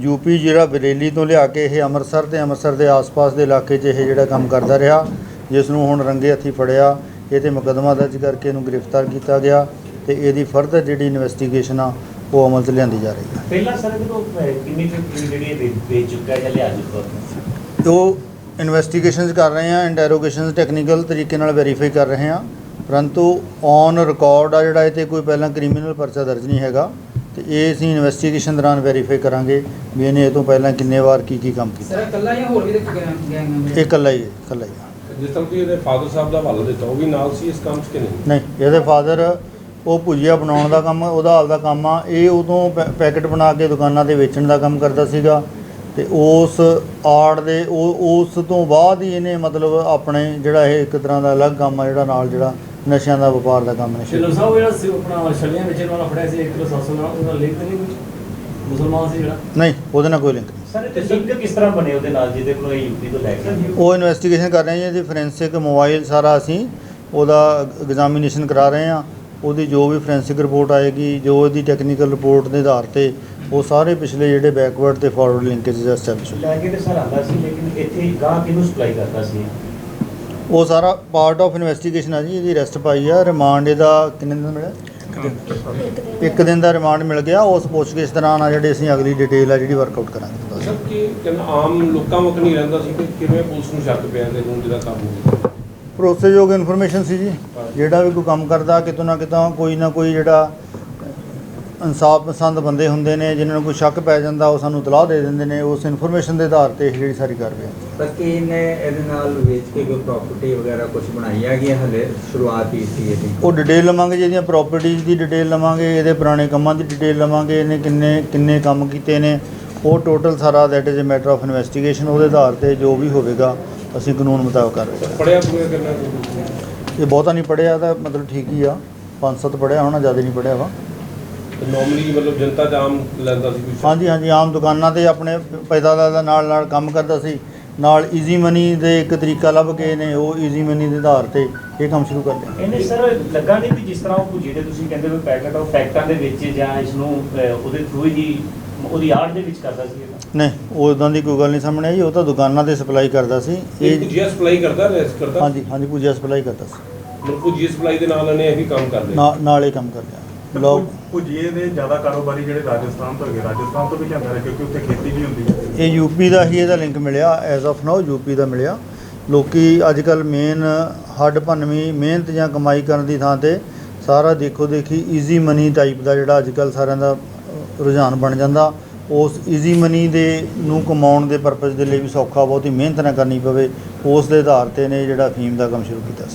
UP ਜਿਹੜਾ ਬਰੇਲੀ ਤੋਂ ਲਿਆ ਕੇ ਇਹ ਅੰਮ੍ਰਿਤਸਰ ਤੇ ਅੰਮ੍ਰਿਤਸਰ ਦੇ ਆਸ-ਪਾਸ ਦੇ ਇਲਾਕੇ 'ਚ ਇਹ ਜਿਹੜਾ ਕੰਮ ਕਰਦਾ ਰਿਹਾ ਜਿਸ ਨੂੰ ਹੁਣ ਰੰਗੇ ਹੱਥੀ ਫੜਿਆ ਇਹ ਤੇ ਮੁਕੱਦਮਾ ਦਰਜ ਕਰਕੇ ਇਹਨੂੰ ਗ੍ਰਿਫਤਾਰ ਕੀਤਾ ਗਿਆ ਤੇ ਇਹਦੀ ਫਰਦਰ ਜਿਹੜੀ ਇਨਵੈਸਟੀਗੇਸ਼ਨ ਆ ਉਹ ਅਮਲ 'ਚ ਲਿਆਂਦੀ ਜਾ ਰਹੀ ਹੈ। ਪਹਿਲਾਂ ਸਰ ਜਦੋਂ ਕਿੰਨੀ ਕੁ ਜਿਹੜੀ ਵੇਚ ਚੁੱਕਾ ਜਾਂ ਲਿਆ ਚੁੱਕਾ? ਤੇ ਇਨਵੈਸਟੀਗੇਸ਼ਨਸ ਕਰ ਰਹੇ ਆ ਇੰਟਰੋਗੇਸ਼ਨਸ ਟੈਕਨੀਕਲ ਤਰੀਕੇ ਨਾਲ ਵੈਰੀਫਾਈ ਕਰ ਰਹੇ ਆ ਪਰੰਤੂ ਔਨ ਰਿਕਾਰਡ ਆ ਜਿਹੜਾ ਇਹ ਤੇ ਕੋਈ ਪਹਿਲਾਂ ਕ੍ਰਿਮੀਨਲ ਪਰਚਾ ਦਰਜ ਨਹੀਂ ਹੈਗਾ। ਤੇ ਇਹ ਅਸੀਂ ਇਨਵੈਸਟੀਗੇਸ਼ਨ ਦੌਰਾਨ ਵੈਰੀਫਾਈ ਕਰਾਂਗੇ ਵੀ ਇਹਨੇ ਇਹ ਤੋਂ ਪਹਿਲਾਂ ਕਿੰਨੇ ਵਾਰ ਕੀ ਕੀ ਕੰਮ ਕੀਤਾ। ਸਰ ਇਕੱਲਾ ਜਾਂ ਹੋਰ ਵੀ ਦੇਖੋ ਗਏ ਗਏ ਇਹ ਇਕੱਲਾ ਹੀ ਹੈ ਇਕੱਲਾ ਹੀ। ਜਿਸ ਤਰ੍ਹਾਂ ਕਿ ਇਹਦੇ ਫਾਦਰ ਸਾਹਿਬ ਦਾ ਹਵਾਲਾ ਦਿੱਤਾ ਉਹ ਵੀ ਨਾਲ ਸੀ ਇਸ ਕੰਮ 'ਚ ਕਿ ਨਹੀਂ? ਨਹੀਂ ਇਹਦੇ ਫਾਦਰ ਉਹ ਭੁਜੀਆ ਬਣਾਉਣ ਦਾ ਕੰਮ ਉਹਦਾ ਆਪਦਾ ਕੰਮ ਆ। ਇਹ ਉਦੋਂ ਪੈ- ਪੈਕਟ ਬਣਾ ਕੇ ਦੁਕਾਨਾਂ ਤੇ ਵੇਚਣ ਦਾ ਕੰਮ ਕਰਦਾ ਸੀਗਾ ਤੇ ਉਸ ਆੜ ਦੇ ਉਹ ਉਸ ਤੋਂ ਬਾਅਦ ਹੀ ਇਹਨੇ ਮਤਲਬ ਆਪਣੇ ਜਿਹੜਾ ਇਹ ਇੱਕ ਤਰ੍ਹਾਂ ਦਾ ਅਲੱਗ ਕੰਮ ਆ ਜਿਹੜਾ ਨਾਲ ਜਿਹੜਾ ਨਸ਼ਿਆਂ ਦਾ ਵਪਾਰ ਦਾ ਕੰਮ ਨੇ ਸ਼ੁਰੂ ਸ਼ਿਲੋ ਸਾਹਿਬ ਜਿਹੜਾ ਸੀ ਆਪਣਾ ਛਲੀਆਂ ਵੇਚਣ ਵਾਲਾ ਫੜਿਆ ਸੀ 1 ਕਿਲੋ 700 ਗ੍ਰਾਮ ਉਹਦਾ ਲਿੰਕ ਨਹੀਂ ਕੁਝ ਮੁਸਲਮਾਨ ਸੀ ਜਿਹੜਾ? ਨਹੀਂ ਉਹਦੇ ਨਾਲ ਕੋਈ ਲਿੰਕ ਨਹੀਂ। ਸਰ ਇਹ ਲਿੰਕ ਕਿਸ ਤਰ੍ਹਾਂ ਬਣੇ ਉਹਦੇ ਨਾਲ ਜਿਹਦੇ ਕੋਲ ਇਹ ਯੂਪੀ ਤੋਂ ਲੈ ਕੇ? ਉਹ ਇਨਵੈਸਟੀਗੇਸ਼ਨ ਕਰ ਰਹੇ ਹਾਂ ਜੀ ਫੋਰੈਂਸਿਕ ਮੋਬਾਈਲ ਸਾਰਾ ਅਸੀਂ ਉਹਦਾ ਐਗਜ਼ਾਮੀਨੇਸ਼ਨ ਕਰਾ ਰਹੇ ਹਾਂ। ਉਹਦੀ ਜੋ ਵੀ ਫੋਰੈਂਸਿਕ ਰਿਪੋਰਟ ਆਏਗੀ ਜੋ ਇਹਦੀ ਟੈਕਨੀਕਲ ਰਿਪੋਰਟ ਦੇ ਆਧਾਰ ਤੇ ਉਹ ਸਾਰੇ ਪਿਛਲੇ ਜਿਹੜੇ ਬੈਕਵਰਡ ਤੇ ਫਾਰਵਰਡ ਲਿੰਕੇਜ ਐਸਟੈਬਲਿਸ਼ ਲੈ ਕੇ ਤੇ ਸਰ ਆਉਂਦਾ ਸੀ ਲੇਕਿਨ ਇੱਥੇ ਗਾਹ ਕਿਹਨੂੰ ਸਪਲਾਈ ਕਰਦਾ ਸੀ। ਉਹ ਸਾਰਾ ਪਾਰਟ ਆਫ ਇਨਵੈਸਟੀਗੇਸ਼ਨ ਆ ਜੀ ਇਹਦੀ ਅਰੈਸਟ ਪਾਈ ਆ ਰਿਮਾਂਡ ਇਹਦਾ ਕਿੰਨੇ ਦਿਨ ਦਾ ਮਿਲਿਆ? ਇੱਕ ਦਿਨ ਦਾ ਰਿਮਾਂਡ ਮਿਲ ਗਿਆ ਉਸ ਪੁੱਛਗਿੱਛ ਦੌਰਾਨ ਆ ਜਿਹੜੇ ਅਸੀਂ ਅਗਲੀ ਡਿਟੇਲ ਆ ਜਿਹੜੀ ਵਰਕਆਊਟ ਕਰਾਂਗੇ। ਸਰ ਕਿ ਆਮ ਲੋਕਾਂ ਵਕ ਨਹੀਂ ਰਹਿੰਦਾ ਸੀ ਕਿ ਕਿਵੇਂ ਪੁਲਿਸ ਨੂੰ ਸ਼ੱਕ ਪਿਆ ਤੇ ਨੂੰ ਜਿਹੜਾ ਕਾਬੂ ਕੀਤਾ ਭਰੋਸੇਯੋਗ ਇਨਫੋਰਮੇਸ਼ਨ ਸੀ ਜੀ। ਜਿਹੜਾ ਵੀ ਕੋਈ ਕੰਮ ਕਰਦਾ ਕਿਤੋਂ ਨਾ ਕਿਤੋਂ ਕੋਈ ਨਾ ਕੋਈ ਜਿਹੜਾ ਇਨਸਾਫ ਪਸੰਦ ਬੰਦੇ ਹੁੰਦੇ ਨੇ ਜਿਨ੍ਹਾਂ ਨੂੰ ਕੋਈ ਸ਼ੱਕ ਪੈ ਜਾਂਦਾ ਉਹ ਸਾਨੂੰ ਇਤਲਾਹ ਦੇ ਦਿੰਦੇ ਨੇ ਉਸ ਇਨਫੋਰਮੇਸ਼ਨ ਦੇ ਆਧਾਰ ਤੇ ਇਹ ਜਿਹੜੀ ਸਾਰੀ ਕਾਰਵਾਈ ਹੈ। ਤਾਂ ਕੀ ਇਹਨੇ ਇਹਦੇ ਨਾਲ ਵੇਚ ਕੇ ਕੋਈ ਪ੍ਰਾਪਰਟੀ ਵਗੈਰਾ ਕੁਝ ਬਣਾਈ ਹੈਗੀ ਹੈ ਹਲੇ ਸ਼ੁਰੂਆਤ ਹੀ ਸੀ ਇਹਦੀ? ਉਹ ਡਿਟੇਲ ਲਵਾਂਗੇ ਜਿਹਦੀਆਂ ਪ੍ਰਾਪਰਟੀਆਂ ਦੀ ਡਿਟੇਲ ਲਵਾਂਗੇ ਇਹਦੇ ਪੁਰਾਣੇ ਕੰਮਾਂ ਦੀ ਡਿਟੇਲ ਲਵਾਂਗੇ ਇਹਨੇ ਕਿੰਨੇ ਕਿੰਨੇ ਕੰਮ ਕੀਤੇ ਨੇ ਉਹ ਟੋਟਲ ਸਾਰਾ that is a matter of investigation ਉਹਦੇ ਆਧਾਰ ਤੇ ਜੋ ਵੀ ਹੋਵੇਗਾ ਅਸੀਂ ਕਾਨੂੰਨ ਮੁਤਾਬਕ ਕਰਾਂਗੇ ਪੜਿਆ ਪੂਰਾ ਕਰਨਾ ਇਹ ਬਹੁਤਾ ਨਹੀਂ ਪੜਿਆ ਤਾਂ ਮਤਲਬ ਠੀਕ ਹੀ ਆ ਪੰਜ ਸੱਤ ਪੜਿਆ ਹੋਣਾ ਜ਼ਿਆਦਾ ਨਹੀਂ ਪੜਿਆ ਵਾ। ਨਾਰਮਲੀ ਮਤਲਬ ਜਨਤਾ ਚ ਆਮ ਲੈਂਦਾ ਸੀ ਕੋਈ ਸ਼ੱਕ? ਹਾਂਜੀ ਹਾਂਜੀ ਆਮ ਦੁਕਾਨਾਂ ਤੇ ਆਪਣੇ ਪੈਦਾ ਦਾ ਨਾਲ ਨਾਲ ਕੰਮ ਕਰਦਾ ਸੀ। ਨਾਲ ਈਜ਼ੀ ਮਨੀ ਦੇ ਇੱਕ ਤਰੀਕਾ ਲੱਭ ਕੇ ਨੇ ਉਹ ਈਜ਼ੀ ਮਨੀ ਦੇ ਆਧਾਰ ਤੇ ਇਹ ਕੰਮ ਸ਼ੁਰੂ ਕਰ ਲਿਆ। ਇਹਨੇ ਸਰ ਲੱਗਾ ਨਹੀਂ ਵੀ ਜਿਸ ਤਰ੍ਹਾਂ ਉਹ ਦੇ ਤੁਸੀਂ ਕਹਿੰਦੇ ਹੋ ਪੈਕਟ ਉਹ ਫੈਕਟਾਂ ਦੇ ਵਿੱਚ ਜਾਂ ਇਸ ਨੂੰ ਉਹਦੇ ਥਰੂ ਹੀ ਉਹਦੀ ਆੜ ਦੇ ਵਿੱਚ ਕਰਦਾ ਸੀ ਇਹਦਾ ਨਹੀਂ ਉਦਾਂ ਦੀ ਕੋਈ ਗੱਲ ਨਹੀਂ ਸਾਹਮਣੇ ਆਈ ਉਹ ਤਾਂ ਦੁਕਾਨਾਂ ਤੇ ਸਪਲਾਈ ਕਰਦਾ ਸੀ। ਇਹ ਪੁਜੀਆ ਸਪਲਾਈ ਕਰਦਾ ਰੈਸ ਕਰਦਾ? ਹਾਂਜੀ ਹਾਂਜੀ ਪੂਜਾ ਸਪਲਾਈ ਕਰਦਾ ਸੀ। ਮਤਲਬ ਪੁਜੀਆ ਸਪਲਾਈ ਦੇ ਨਾਲ ਇਹਨੇ ਇਹ ਵੀ ਕੰਮ ਕਰਦੇ ਨਾਲ ਨਾਲ ਇਹ ਕੰਮ ਕਰ ਲਿਆ। ਲੋਕ ਭੁਜੀਏ ਦੇ ਜ਼ਿਆਦਾ ਕਾਰੋਬਾਰੀ ਜਿਹੜੇ ਰਾਜਸਥਾਨ ਤੋਂ ਹੈਗੇ ਰਾਜਸਥਾਨ ਤੋਂ ਵੀ ਜਾਂਦਾ ਹੈ ਕਿਉਂਕਿ ਉੱਥੇ ਖੇਤੀ ਵੀ ਹੁੰਦੀ ਹੈ। ਇਹ ਯੂਪੀ ਦਾ ਹੀ ਇਹਦਾ ਲਿੰਕ ਮਿਲਿਆ ਐਜ਼ ਆਫ ਨਾਓ ਯੂਪੀ ਦਾ ਮਿਲਿਆ। ਲੋਕੀ ਅੱਜ ਕੱਲ ਮੇਨ ਹੱਡ ਭੰਨਵੀਂ ਮਿਹਨਤ ਜਾਂ ਕਮਾਈ ਕਰਨ ਦੀ ਥਾਂ ਤੇ ਸਾਰਾ ਦੇਖੋ ਦੇਖੀ ਈਜ਼ੀ ਮਨੀ ਟਾਈਪ ਦਾ ਜਿਹੜਾ ਅੱਜ ਕੱਲ ਸਾਰਿਆਂ ਦਾ ਰੁਝਾਨ ਬਣ ਜਾਂਦਾ। ਉਸ ਈਜ਼ੀ ਮਨੀ ਦੇ ਨੂੰ ਕਮਾਉਣ ਦੇ ਪਰਪਸ ਦੇ ਲਈ ਵੀ ਸੌਖਾ ਬਹੁਤੀ ਮਿਹਨਤ ਨਾ ਕਰਨੀ ਪਵੇ ਉਸ ਦੇ ਆਧਾਰ ਤੇ ਨੇ ਜਿਹੜਾ ਫੀਮ ਦਾ ਕੰਮ ਸ਼ੁਰੂ ਕੀਤਾ ਸੀ।